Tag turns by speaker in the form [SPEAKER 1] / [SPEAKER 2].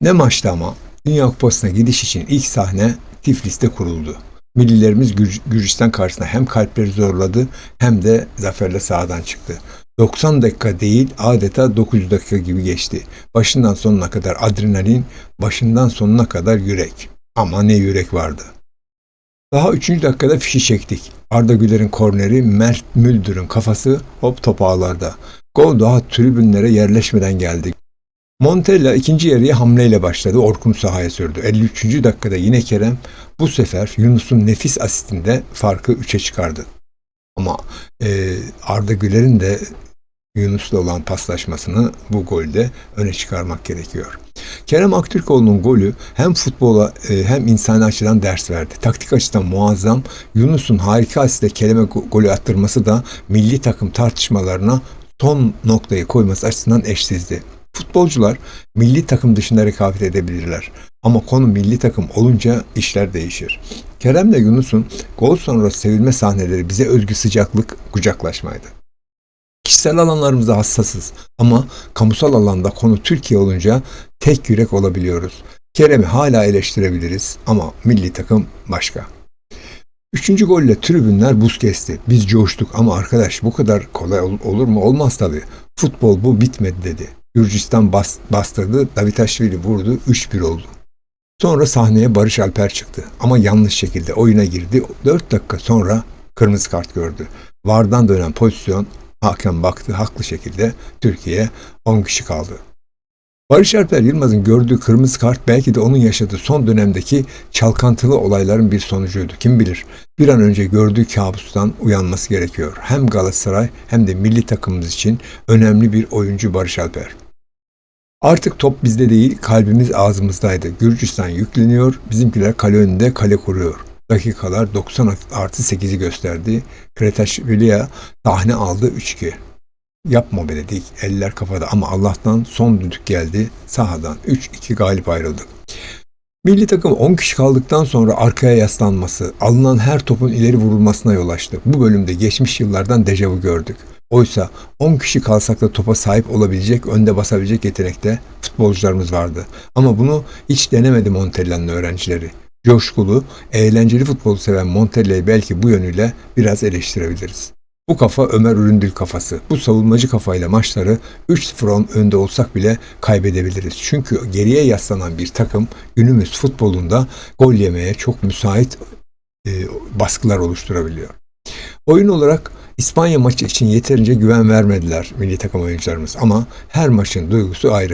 [SPEAKER 1] Ne maçtı ama Dünya Kupası'na gidiş için ilk sahne Tiflis'te kuruldu. Millilerimiz Gür- Gürcistan karşısında hem kalpleri zorladı hem de zaferle sahadan çıktı. 90 dakika değil adeta 900 dakika gibi geçti. Başından sonuna kadar adrenalin, başından sonuna kadar yürek. Ama ne yürek vardı. Daha 3. dakikada fişi çektik. Arda Güler'in korneri, Mert Müldür'ün kafası hop top ağlarda. Gol daha tribünlere yerleşmeden geldi. Montella ikinci yarıya hamleyle başladı. Orkun sahaya sürdü. 53. dakikada yine Kerem bu sefer Yunus'un nefis asistinde farkı 3'e çıkardı. Ama e, Arda Güler'in de Yunus'la olan paslaşmasını bu golde öne çıkarmak gerekiyor. Kerem Aktürkoğlu'nun golü hem futbola e, hem insani açıdan ders verdi. Taktik açıdan muazzam. Yunus'un harika asistle Kerem'e go- golü attırması da milli takım tartışmalarına son noktayı koyması açısından eşsizdi. Futbolcular milli takım dışında rekabet edebilirler. Ama konu milli takım olunca işler değişir. Kerem'le Yunus'un gol sonrası sevilme sahneleri bize özgü sıcaklık, kucaklaşmaydı. Kişisel alanlarımızda hassasız ama kamusal alanda konu Türkiye olunca tek yürek olabiliyoruz. Kerem'i hala eleştirebiliriz ama milli takım başka. Üçüncü golle tribünler buz kesti. Biz coştuk ama arkadaş bu kadar kolay ol- olur mu? Olmaz tabii. Futbol bu bitmedi dedi. Gürcistan bas, bastırdı, Davitaşvili vurdu, 3-1 oldu. Sonra sahneye Barış Alper çıktı ama yanlış şekilde oyuna girdi. 4 dakika sonra kırmızı kart gördü. Vardan dönen pozisyon hakem baktı haklı şekilde Türkiye 10 kişi kaldı. Barış Alper Yılmaz'ın gördüğü kırmızı kart belki de onun yaşadığı son dönemdeki çalkantılı olayların bir sonucuydu. Kim bilir bir an önce gördüğü kabustan uyanması gerekiyor. Hem Galatasaray hem de milli takımımız için önemli bir oyuncu Barış Alper. Artık top bizde değil, kalbimiz ağzımızdaydı. Gürcistan yükleniyor, bizimkiler kale önünde kale kuruyor. Dakikalar 90 artı 8'i gösterdi. Kretaşvili'ye sahne aldı 3-2. Yapma be dedik, eller kafada ama Allah'tan son düdük geldi. Sahadan 3-2 galip ayrıldık. Milli takım 10 kişi kaldıktan sonra arkaya yaslanması, alınan her topun ileri vurulmasına yol açtı. Bu bölümde geçmiş yıllardan dejavu gördük. Oysa 10 kişi kalsak da topa sahip olabilecek, önde basabilecek yetenekte futbolcularımız vardı. Ama bunu hiç denemedi Montella'nın öğrencileri. Coşkulu, eğlenceli futbolu seven Montella'yı belki bu yönüyle biraz eleştirebiliriz. Bu kafa Ömer Üründül kafası. Bu savunmacı kafayla maçları 3-0 önde olsak bile kaybedebiliriz. Çünkü geriye yaslanan bir takım günümüz futbolunda gol yemeye çok müsait e, baskılar oluşturabiliyor. Oyun olarak İspanya maçı için yeterince güven vermediler milli takım oyuncularımız ama her maçın duygusu ayrı.